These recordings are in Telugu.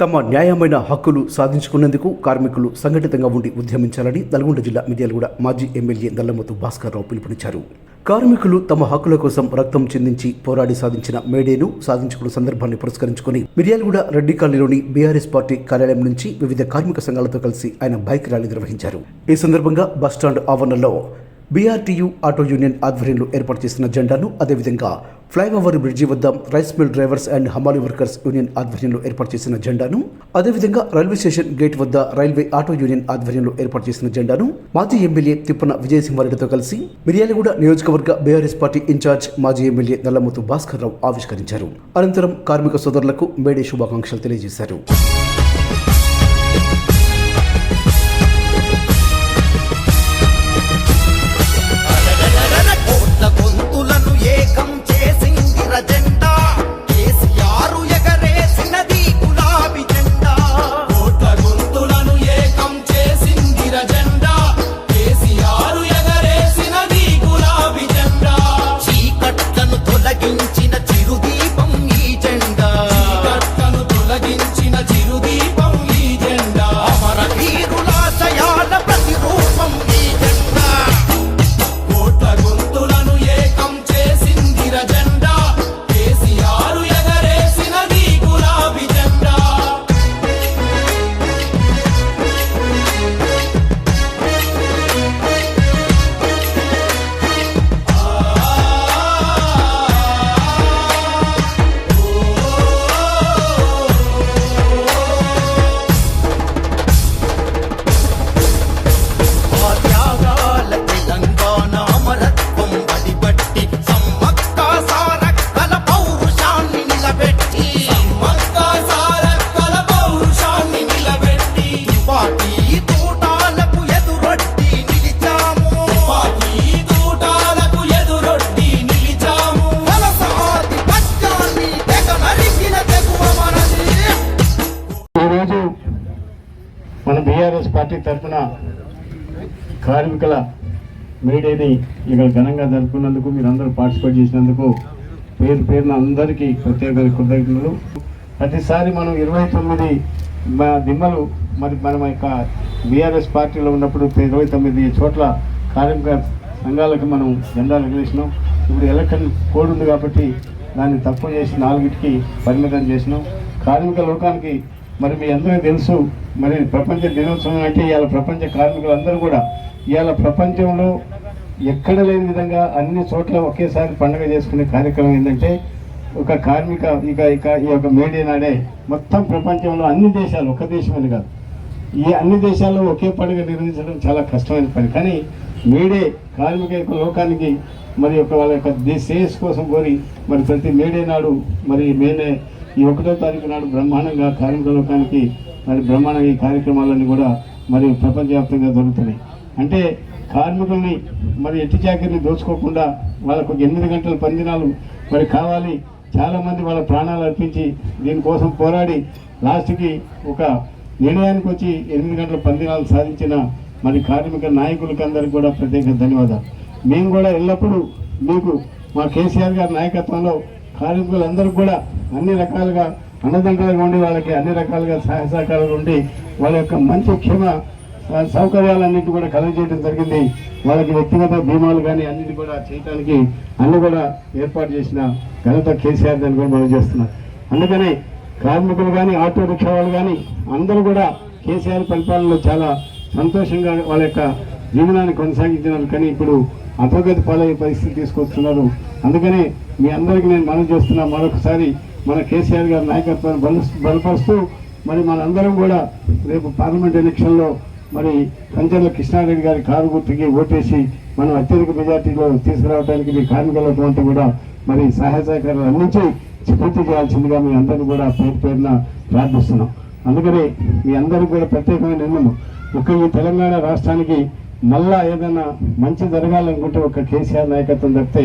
తమ న్యాయమైన హక్కులు సాధించుకునేందుకు కార్మికులు సంఘటితంగా ఉండి ఉద్యమించాలని నల్గొండ జిల్లా మిర్యాలగూడ మాజీ ఎమ్మెల్యే నల్లమతు భాస్కర్రావు పిలుపునిచ్చారు. కార్మికులు తమ హక్కుల కోసం రక్తం చెందించి పోరాడి సాధించిన మేడేను సాధించుకున్న సందర్భాన్ని పురస్కరించుకుని మిర్యాలగూడ రెడ్డి కాలనీలోని బీఆర్ఎస్ పార్టీ కార్యాలయం నుంచి వివిధ కార్మిక సంఘాలతో కలిసి ఆయన బైక్ ర్యాలీ నిర్వహించారు. ఈ సందర్భంగా బస్టాండ్ ఆవరణలో బీఆర్టీయూ ఆటో యూనియన్ ఆధ్వర్యంలో ఏర్పాటు చేసిన జెండాను అదేవిధంగా ఫ్లైఓవర్ బ్రిడ్జి వద్ద రైస్ మిల్ డ్రైవర్స్ అండ్ హమాలి వర్కర్స్ యూనియన్ ఆధ్వర్యంలో ఏర్పాటు చేసిన జెండాను అదేవిధంగా రైల్వే స్టేషన్ గేట్ వద్ద రైల్వే ఆటో యూనియన్ ఆధ్వర్యంలో ఏర్పాటు చేసిన జెండాను మాజీ ఎమ్మెల్యే తిప్పన విజయసింహారెడ్డితో కలిసి మిర్యాలగూడ నియోజకవర్గ బీఆర్ఎస్ పార్టీ ఇన్ఛార్జ్ మాజీ ఎమ్మెల్యే నల్లమూతు భాస్కర్ రావు ఆవిష్కరించారు. అనంతరం కార్మిక సోదరులకు మేడే శుభాకాంక్షలు తెలియజేశారు. ఏకం చేసింది జెండా బీఆర్ఎస్ పార్టీ తరఫున కార్మికుల మేడేని ఇక్కడ ఘనంగా జరుపుకున్నందుకు మీరు అందరూ పార్టిసిపేట్ చేసినందుకు పేరు పేరున అందరికీ ప్రత్యేక కృతజ్ఞతలు. ప్రతిసారి మనం ఇరవై తొమ్మిది మా దిమ్మలు మరి మనం యొక్క బీఆర్ఎస్ పార్టీలో ఉన్నప్పుడు ఇరవై తొమ్మిది చోట్ల కార్మిక సంఘాలకు మనం జెండాలు ఎగరేసినాం. ఇప్పుడు ఎలక్షన్ కోడ్ ఉంది కాబట్టి దాన్ని తక్కువ చేసి నాలుగిటికి పరిమితం చేసినాం. కార్మిక లోకానికి మరి మీ అందరికీ తెలుసు మరి ప్రపంచ దినోత్సవం అంటే ఇవాళ ప్రపంచ కార్మికులందరూ కూడా ఇవాళ ప్రపంచంలో ఎక్కడ లేని విధంగా అన్ని చోట్ల ఒకేసారి పండుగ చేసుకునే కార్యక్రమం ఏంటంటే ఒక కార్మిక ఇక ఇక ఈ యొక్క మేడే నాడే మొత్తం ప్రపంచంలో అన్ని దేశాలు ఒక దేశం కాదు. ఈ అన్ని దేశాల్లో ఒకే పండుగ నిర్వహించడం చాలా కష్టమైన పని. కానీ మేడే కార్మిక యొక్క లోకానికి మరి యొక్క వాళ్ళ యొక్క దేశ కోసం కోరి మరి ప్రతి మేడే నాడు మరి మేనే ఈ ఒకటో తారీఖు నాడు బ్రహ్మాండంగా కార్మిక లోకానికి మరి బ్రహ్మాండంగా ఈ కార్యక్రమాలన్నీ కూడా మరి ప్రపంచవ్యాప్తంగా జరుగుతున్నాయి. అంటే కార్మికుల్ని మరి ఎట్టి చాకరిని దోచుకోకుండా వాళ్ళకు ఒక ఎనిమిది గంటల పందినాలు మరి కావాలి. చాలామంది వాళ్ళ ప్రాణాలు అర్పించి దీనికోసం పోరాడి లాస్ట్కి ఒక నిర్ణయానికి వచ్చి ఎనిమిది గంటల పందినాలు సాధించిన మరి కార్మిక నాయకులకి అందరికి కూడా ప్రత్యేక ధన్యవాదాలు. మేము కూడా ఎల్లప్పుడూ మీకు మా కేసీఆర్ గారి నాయకత్వంలో కార్మికులందరూ కూడా అన్ని రకాలుగా అన్నదండలుగా ఉండి వాళ్ళకి అన్ని రకాలుగా సహాయ సహకారాలు ఉండి వాళ్ళ యొక్క మంచి క్షేమ సౌకర్యాలన్నింటి కూడా కలుగజేయడం జరిగింది. వాళ్ళకి వ్యక్తిగత బీమాలు కానీ అన్నిటి కూడా చేయడానికి అన్ని కూడా ఏర్పాటు చేసిన ఘనత కేసీఆర్ దాన్ని కూడా మనం చేస్తున్నాం. అందుకని కార్మికులు కానీ ఆటో రిక్షా వాళ్ళు కానీ అందరూ కూడా కేసీఆర్ పరిపాలనలో చాలా సంతోషంగా వాళ్ళ యొక్క జీవనాన్ని కొనసాగించినారు కానీ ఇప్పుడు అధోగతి పాలయ్యే పరిస్థితి తీసుకొస్తున్నారు. అందుకనే మీ అందరికీ నేను మనం చేస్తున్నా మరొకసారి మన కేసీఆర్ గారి నాయకత్వాన్ని బల బలపరుస్తూ మరి మనందరం కూడా రేపు పార్లమెంట్ ఎలక్షన్లో మరి కంచెర్ల కృష్ణారెడ్డి గారి కారు గుర్తుకి ఓటేసి మనం అత్యధిక మెజార్టీలో తీసుకురావడానికి మీ కార్మికులతో కూడా మరి సహాయ సహకారాలు అందించి పూర్తి చేయాల్సిందిగా మీ అందరినీ కూడా పేరు పేరున ప్రార్థిస్తున్నాం. అందుకనే మీ అందరికీ కూడా ప్రత్యేకమైన నిర్ణయం ఒక తెలంగాణ రాష్ట్రానికి మళ్ళా ఏదైనా మంచి జరగాలనుకుంటే ఒక కేసీఆర్ నాయకత్వం తప్పితే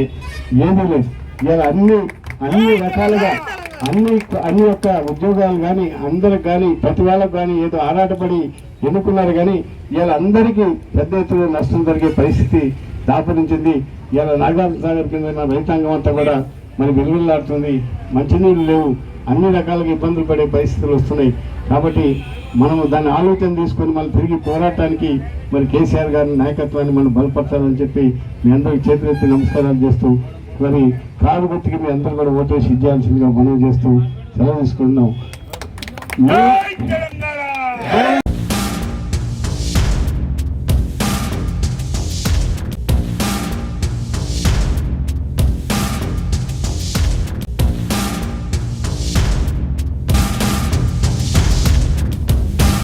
ఏమీ లేదు. ఇలా అన్ని అన్ని రకాలుగా అన్ని అన్ని యొక్క ఉద్యోగాలు కానీ అందరికి కానీ ప్రతి వాళ్ళకు కానీ ఏదో ఆరాటపడి ఎన్నుకున్నారు కానీ ఇలా అందరికీ పెద్ద ఎత్తున నష్టం జరిగే పరిస్థితి దాపరించింది. ఇలా నాగార్జున సాగర్ కింద రైతాంగం అంతా కూడా మరి విలువలాడుతుంది మంచినీళ్ళు లేవు. అన్ని రకాలుగా ఇబ్బందులు పడే పరిస్థితులు వస్తున్నాయి. కాబట్టి మనము దాన్ని ఆలోచన తీసుకొని మళ్ళీ తిరిగి పోరాటానికి మరి కేసీఆర్ గారి నాయకత్వాన్ని మనం బలపరచాలని చెప్పి మీ అందరికి చేతులెత్తి నమస్కారాలు చేస్తూ మరి కారు గుర్తుకి మీ అందరూ కూడా ఓటేసి ఇచ్చేయాల్సిందిగా మనవి చేస్తూ సెలవు తీసుకుంటున్నాం.